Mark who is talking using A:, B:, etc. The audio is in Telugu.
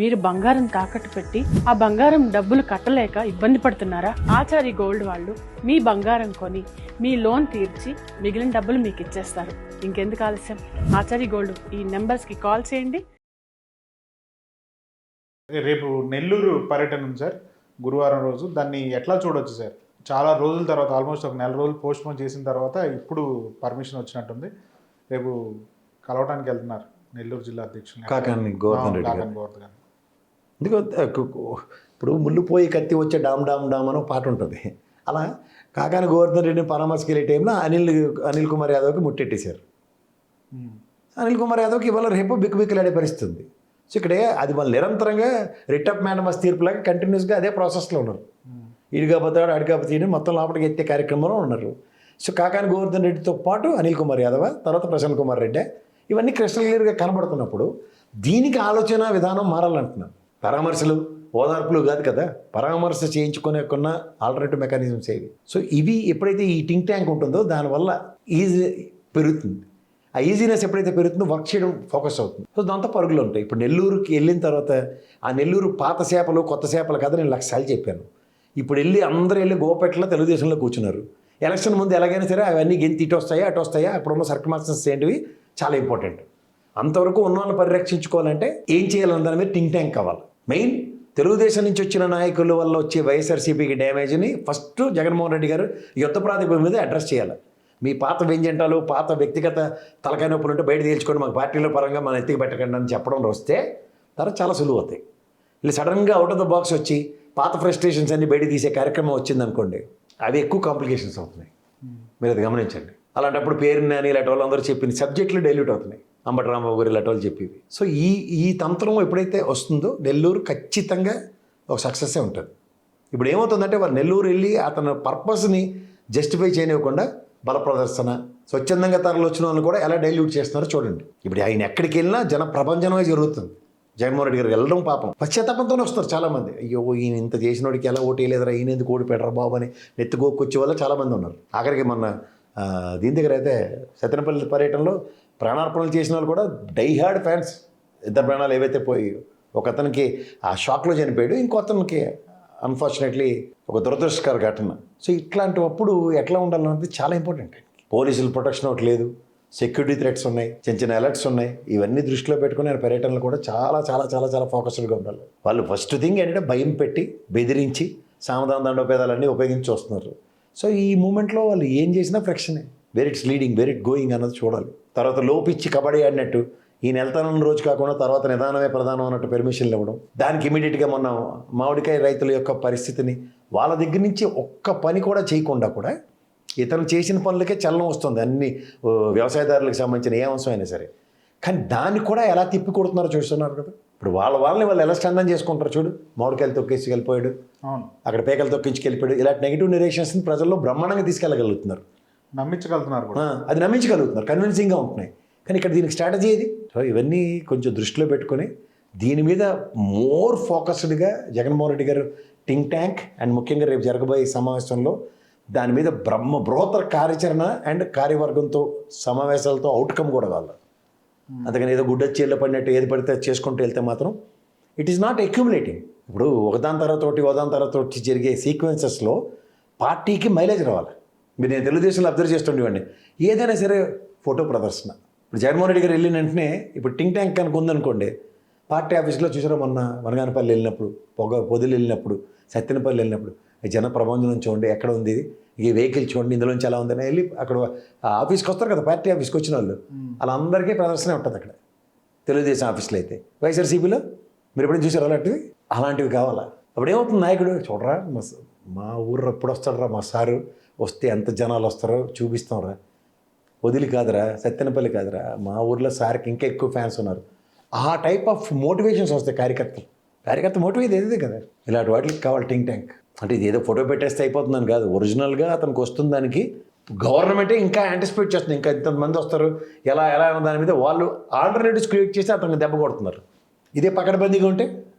A: మీరు బంగారం తాకట్టు పెట్టి ఆ బంగారం డబ్బులు కట్టలేక ఇబ్బంది పడుతున్నారా? ఆచారి గోల్డ్ వాళ్ళు మీ బంగారం కొని మీ లోన్ తీర్చి మిగిలిన డబ్బులు మీకు ఇచ్చేస్తారు. ఇంకెందుకు ఆలస్యం? ఆచారి గోల్డ్ ఈ నెంబర్స్కి కాల్ చేయండి.
B: రేపు నెల్లూరు పర్యటన ఉంది సార్ గురువారం రోజు. దాన్ని ఎట్లా చూడొచ్చు సార్? చాలా రోజుల తర్వాత ఆల్మోస్ట్ ఒక నెల రోజులు పోస్ట్ పోన్ చేసిన తర్వాత ఇప్పుడు పర్మిషన్ వచ్చినట్టుంది. రేపు కలవడానికి వెళ్తున్నారు నెల్లూరు జిల్లా అధ్యక్షులు.
C: కాకాని గోవర్ధన్ రెడ్డి గారు. ఎందుకంటే ఇప్పుడు ముళ్ళు పోయి కత్తి వచ్చే డామ్ డామ్ డామ్ అని పాట ఉంటుంది. అలా కాకాని గోవర్ధన్ రెడ్డిని పరామర్శకి వెళ్ళే టైంలో అనిల్ అనిల్ కుమార్ యాదవ్కి ముట్టెట్టేశారు. అనిల్ కుమార్ యాదవ్కి ఇవాళ రేపు బిక్కు బిక్కులాడే పరిస్థితి ఉంది సో ఇక్కడే అది వాళ్ళు నిరంతరంగా రిట్ ఆఫ్ మ్యాడమస్ తీర్పులాగా కంటిన్యూస్గా అదే ప్రాసెస్లో ఉన్నారు. ఇడి కాకపోతాడు అడి కాకపోతే మొత్తం లోపలికి ఎత్తే కార్యక్రమంలో ఉన్నారు. సో కాకాని గోవర్ధన్ రెడ్డితో పాటు అనిల్ కుమార్ యాదవ్ తర్వాత ప్రసన్న కుమార్ రెడ్డి ఇవన్నీ క్రిస్టల్ క్లియర్గా కనబడుతున్నప్పుడు దీనికి ఆలోచన విధానం మారాలంటున్నాను. పరామర్శలు ఓదార్పులు కాదు కదా? పరామర్శ చేయించుకునే కొన్న ఆల్టర్నేటివ్ మెకానిజమ్స్ ఏవి? సో ఇవి ఎప్పుడైతే ఈ టింక్ ట్యాంక్ ఉంటుందో దానివల్ల ఈజీ పెరుగుతుంది. ఆ ఈజీనెస్ ఎప్పుడైతే పెరుగుతుందో వర్క్ చేయడం ఫోకస్ అవుతుంది. సో దాంతో పరుగులు ఉంటాయి. ఇప్పుడు నెల్లూరుకి వెళ్ళిన తర్వాత ఆ నెల్లూరు పాత చేపలు కొత్త చేపలు కదా నేను లక్ష్యాలు చెప్పాను. ఇప్పుడు వెళ్ళి అందరూ వెళ్ళి గోపెట్లో తెలుగుదేశంలో కూర్చున్నారు. ఎలక్షన్ ముందు ఎలాగైనా సరే అవన్నీ గెంతి ఇటు వస్తాయా అటు వస్తాయా అప్పుడున్న సర్కమాస్టెన్స్ ఏంటివి? చాలా ఇంపార్టెంట్. అంతవరకు ఉన్న వాళ్ళని పరిరక్షించుకోవాలంటే ఏం చేయాలన్న దాని మీద టింక్ ట్యాంక్ కావాలి. మెయిన్ తెలుగుదేశం నుంచి వచ్చిన నాయకుల వల్ల వచ్చే వైఎస్ఆర్సీపీకి డ్యామేజ్ని ఫస్ట్ జగన్మోహన్ రెడ్డి గారు యుద్ధ ప్రాతిపదిక మీద అడ్రస్ చేయాలి. మీ పాత వ్యంజంటాలు పాత వ్యక్తిగత తలకాయ నొప్పులు ఉంటే బయట తేల్చుకొని మాకు పార్టీల పరంగా మన ఎత్తికి పెట్టకండి అని చెప్పడం వస్తే తర్వాత చాలా సులువు అవుతాయి. ఇలా సడన్గా అవుట్ ఆఫ్ ద బాక్స్ వచ్చి పాత ఫ్రస్ట్రేషన్స్ అన్ని బయట తీసే కార్యక్రమం వచ్చిందనుకోండి అవి ఎక్కువ కాంప్లికేషన్స్ అవుతున్నాయి. మీరు అది గమనించండి. అలాంటప్పుడు పేరుని అని ఇలాంటి వాళ్ళందరూ చెప్పిన సబ్జెక్టులు డైల్యూట్ అవుతున్నాయి. అంబటరాంబాబు గారు ఇలాంటి వాళ్ళు చెప్పేవి. సో ఈ ఈ తంత్రం ఎప్పుడైతే వస్తుందో నెల్లూరు ఖచ్చితంగా ఒక సక్సెస్సే ఉంటుంది. ఇప్పుడు ఏమవుతుందంటే వారు నెల్లూరు వెళ్ళి అతని పర్పస్ని జస్టిఫై చేయనివ్వకుండా బల ప్రదర్శన స్వచ్ఛందంగా తరలి వచ్చిన వాళ్ళని కూడా ఎలా డైల్యూట్ చేస్తున్నారో చూడండి. ఇప్పుడు ఆయన ఎక్కడికి వెళ్ళినా జన ప్రపంచమే జరుగుతుంది. జగన్మోహన్ రెడ్డి గారు వెళ్ళడం పాపం. పశ్చాత్తాపంతోనే వస్తారు చాలామంది. అయ్యో ఈయన ఇంత చేసినోడికి ఎలా ఓటు వేయలేదురా ఈయన ఎందుకు ఓడి పెట్టరా బాబు అని నెత్తుకోకొచ్చే వల్ల చాలామంది ఉన్నారు. ఆఖరికి మొన్న దీని దగ్గర అయితే సత్యనపల్లి పర్యటనలో ప్రాణార్పణలు చేసిన వాళ్ళు కూడా డైహార్డ్ ఫ్యాన్స్. ఇద్దరు ప్రాణాలు ఏవైతే పోయి ఒక అతనికి ఆ షాక్లో చనిపోయాడు ఇంకో అతనికి అన్ఫార్చునేట్లీ ఒక దురదృష్టకర ఘటన. సో ఇట్లాంటివప్పుడు ఎట్లా ఉండాలన్నది చాలా ఇంపార్టెంట్ పోలీసులు ప్రొటెక్షన్ ఒకటి లేదు సెక్యూరిటీ థ్రెట్స్ ఉన్నాయి చిన్న చిన్న అలర్ట్స్ ఉన్నాయి. ఇవన్నీ దృష్టిలో పెట్టుకుని ఆయన పర్యటనలు కూడా చాలా చాలా చాలా చాలా ఫోకస్డ్గా ఉండాలి. వాళ్ళు ఫస్ట్ థింగ్ ఏంటంటే భయం పెట్టి బెదిరించి సామధాన దండోపేదాలన్నీ ఉపయోగించి వస్తున్నారు. సో ఈ మూమెంట్లో వాళ్ళు ఏం చేసినా ఫ్రిక్షనే where it's leading where it going అన్నది చూడాలి. తర్వాత లోపిచ్చి కబడ్డీ ఆడినట్టు ఈయన వెళ్తానన్న రోజు కాకుండా తర్వాత నిదానమే ప్రధానం అన్నట్టు పెర్మిషన్లు ఇవ్వడం దానికి ఇమీడియట్గా మొన్న మామిడికాయ రైతుల యొక్క పరిస్థితిని వాళ్ళ దగ్గర నుంచి ఒక్క పని కూడా చేయకుండా కూడా ఇతను చేసిన పనులకే చలనం వస్తుంది. అన్ని వ్యవసాయదారులకు సంబంధించిన ఏ అంశం అయినా సరే. కానీ దాన్ని కూడా ఎలా తిప్పి కొడుతున్నారో చూస్తున్నారు కదా. ఇప్పుడు వాళ్ళ వాళ్ళని వాళ్ళు ఎలా స్టందం చేసుకుంటారు చూడు? మామిడికాయలు తొక్కేసి వెళ్ళిపోయాడు.
B: అవును.
C: అక్కడ పేకలు తొక్కించి వెళ్ళిపోయాడు. ఇలాంటి నెగిటివ్ నిరేషన్స్ని ప్రజల్లో బ్రహ్మాండంగా తీసుకెళ్ళగలుగుతున్నారు.
B: నమ్మించగలుగుతున్నారు
C: అది నమ్మించగలుగుతున్నారు. కన్విన్సింగ్గా ఉంటున్నాయి. కానీ ఇక్కడ దీనికి స్ట్రాటజీ ఏది? సో ఇవన్నీ కొంచెం దృష్టిలో పెట్టుకొని దీని మీద మోర్ ఫోకస్డ్గా జగన్మోహన్ రెడ్డి గారు థింక్ ట్యాంక్ అండ్ ముఖ్యంగా రేపు జరగబోయే సమావేశంలో దాని మీద బ్రహ్మ బృహత్తర కార్యాచరణ అండ్ కార్యవర్గంతో సమావేశాలతో అవుట్కమ్ కూడా కావాలి Hmm. అందుకని ఏదో గుడ్డ చీళ్ళ పడినట్టు ఏది పడితే అది చేసుకుంటూ వెళ్తే మాత్రం ఇట్ ఈస్ నాట్ అక్యుములేటింగ్ ఇప్పుడు ఒకదాని తర్వాత ఒకటి ఒకదాని తర్వాత ఒకటి జరిగే సీక్వెన్సెస్లో పార్టీకి మైలేజ్ రావాలి. మీరు నేను తెలుగుదేశంలో అబ్జర్వ్ చేస్తుండేవాడిని. ఏదైనా సరే ఫోటో ప్రదర్శన. ఇప్పుడు జగన్మోహన్ రెడ్డి గారు వెళ్ళిన వెంటనే ఇప్పుడు టింక్ ట్యాంక్ కనుక ఉందనుకోండి పార్టీ ఆఫీస్లో చూసారా మొన్న వనగానపల్లి వెళ్ళినప్పుడు పొగ పొదులు వెళ్ళినప్పుడు సత్యనపల్లి వెళ్ళినప్పుడు ఈ జన ప్రబంధనం చూడండి ఎక్కడ ఉంది ఇది? ఈ వెహికల్ చూడండి ఇందులోంచి ఎలా ఉందని వెళ్ళి అక్కడ ఆఫీస్కి వస్తారు కదా పార్టీ ఆఫీస్కి వచ్చిన వాళ్ళు. వాళ్ళందరికీ ప్రదర్శన ఉంటుంది అక్కడ. తెలుగుదేశం ఆఫీస్లో అయితే. వైఎస్ఆర్సీపీలో? మీరు ఎప్పుడైనా చూసారు అలాంటివి? అలాంటివి కావాలా? అప్పుడు ఏమవుతుంది నాయకుడు? చూడరా మా మా ఊర్లో ఎప్పుడు వస్తాడరా మా సారు? వస్తే ఎంత జనాలు వస్తారో చూపిస్తాంరా వదిలి కాదురా సత్యనపల్లి కాదురా. మా ఊర్లో సార్కి ఇంకా ఎక్కువ ఫ్యాన్స్ ఉన్నారు. ఆ టైప్ ఆఫ్ మోటివేషన్స్ వస్తాయి కార్యకర్తలు. కార్యకర్త మోటివేట్ ఏదే కదా. ఇలాంటి వాటికి కావాలి టింక్. ట్యాంక్ అంటే ఇది ఏదో ఫోటో పెట్టేస్తే అయిపోతుందని కాదు. ఒరిజినల్గా అతనికి వస్తుంది దానికి గవర్నమెంటే ఇంకా యాంటిసిపేట్ చేస్తుంది. ఇంకా ఇంతమంది వస్తారు. ఎలా ఎలా అన్న దాని మీద వాళ్ళు ఆల్టర్నేటివ్స్ క్రియేట్ చేసి అతనికి దెబ్బ కొడుతున్నారు. ఇదే పకడ్బందీగా ఉంటే